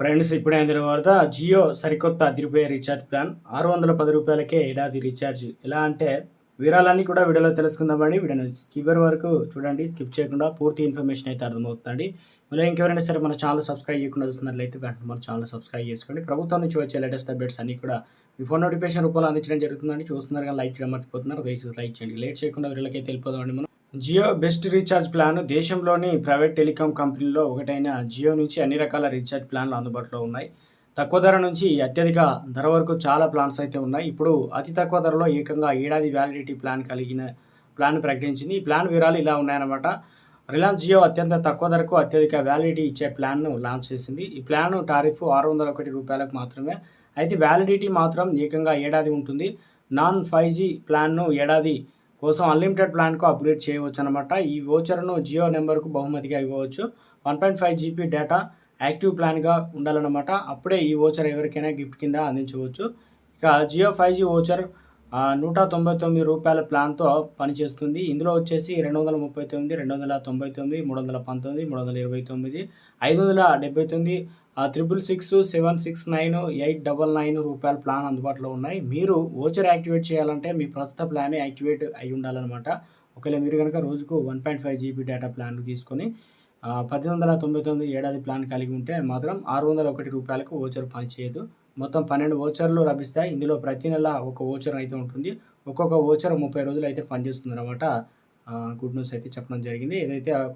Friends ఇప్పుడే అందిన వార్త జియో సరికొత్త అదిరిపోయే రీఛార్జ్ ప్లాన్. ఆరు వందల పది రూపాయలకే ఏడాది రీఛార్జ్. ఎలా అంటే వివరాలన్నీ కూడా వీడియోలో తెలుసుకుందామండి. వీడియోని చివరి వరకు చూడండి స్కిప్ చేయకుండా పూర్తి ఇన్ఫర్మేషన్ అయితే అర్థమవుతుందండి. మళ్ళీ ఇంకెవరైనా సరే మన ఛానల్ సబ్స్క్రైబ్ చేయకుండా చూస్తున్నట్లయితే వెంటనే మన ఛానల్ సబ్స్క్రైబ్ చేసుకోండి. ప్రభుత్వం నుంచి వచ్చే లేటెస్ట్ అప్డేట్స్ అన్ని కూడా మీ ఫోన్ నోటిఫికేషన్ రూపంలో అందించడం జరుగుతుందండి. చూస్తున్నారు కానీ లైక్ చేయడం మర్చిపోతున్నారు. దయచేసి లైక్ చేయండి. లేట్ చేయకుండా వీళ్ళకైతే వెళ్ళిపోదామండి మనం. జియో బెస్ట్ రీఛార్జ్ ప్లాన్ దేశంలోని ప్రైవేట్ టెలికాం కంపెనీలో ఒకటైన జియో నుంచి అన్ని రకాల రీఛార్జ్ ప్లాన్లు అందుబాటులో ఉన్నాయి. తక్కువ ధర నుంచి అత్యధిక ధర వరకు చాలా ప్లాన్స్ అయితే ఉన్నాయి. ఇప్పుడు అతి తక్కువ ధరలో ఏకంగా ఏడాది వ్యాలిడిటీ ప్లాన్ కలిగిన ప్లాన్ ప్రకటించింది. ఈ ప్లాన్ వివరాలు ఇలా ఉన్నాయన్నమాట. రిలయన్స్ జియో అత్యంత తక్కువ ధరకు అత్యధిక వ్యాలిడిటీ ఇచ్చే ప్లాన్ను లాంచ్ చేసింది. ఈ ప్లాన్ టారిఫ్ ఆరు వందల ఒకటి రూపాయలకు మాత్రమే. అయితే వ్యాలిడిటీ మాత్రం ఏకంగా ఏడాది ఉంటుంది. నాన్ ఫైవ్ జీ ప్లాన్ను ఏడాది కోసం అన్లిమిటెడ్ ప్లాన్కు అప్గ్రేడ్ చేయవచ్చు అనమాట ఈ ఓచర్ను జియో నెంబర్కు బహుమతిగా ఇవ్వవచ్చు. One point five GB data active ప్లాన్గా ఉండాలన్నమాట. అప్పుడే ఈ వోచర్ ఎవరికైనా గిఫ్ట్ కింద అందించవచ్చు. ఇక జియో ఫైవ్ జీ ఓచర్ నూట తొంభై తొమ్మిది రూపాయల ప్లాన్తో పనిచేస్తుంది. ఇందులో వచ్చేసి రెండు వందల ముప్పై తొమ్మిది రెండు వందల తొంభై తొమ్మిది మూడు వందల పంతొమ్మిది మూడు వందల ఇరవై తొమ్మిది ఐదు వందల డెబ్బై తొమ్మిది triple six seven six nine eight double nine రూపాయల ప్లాన్ అందుబాటులో ఉన్నాయి. మీరు ఓచర్ యాక్టివేట్ చేయాలంటే మీ ప్రస్తుత ప్లాన్ యాక్టివేట్ అయి ఉండాలన్నమాట. ఒకవేళ మీరు కనుక రోజుకు one point five GB data plan తీసుకొని పద్దెనిమిది వందల తొంభై తొమ్మిది ఏడాది ప్లాన్ కలిగి ఉంటే మాత్రం ఆరు వందల ఒకటి రూపాయలకు ఓచర్ పనిచేయదు. మొత్తం పన్నెండు ఓచర్లు లభిస్తాయి. ఇందులో ప్రతి నెల ఒక ఓచర్ అయితే ఉంటుంది. ఒక్కొక్క ఓచర్ ముప్పై రోజులు అయితే పనిచేస్తుంది అనమాట గుడ్ న్యూస్ అయితే చెప్పడం జరిగింది. ఏదైతే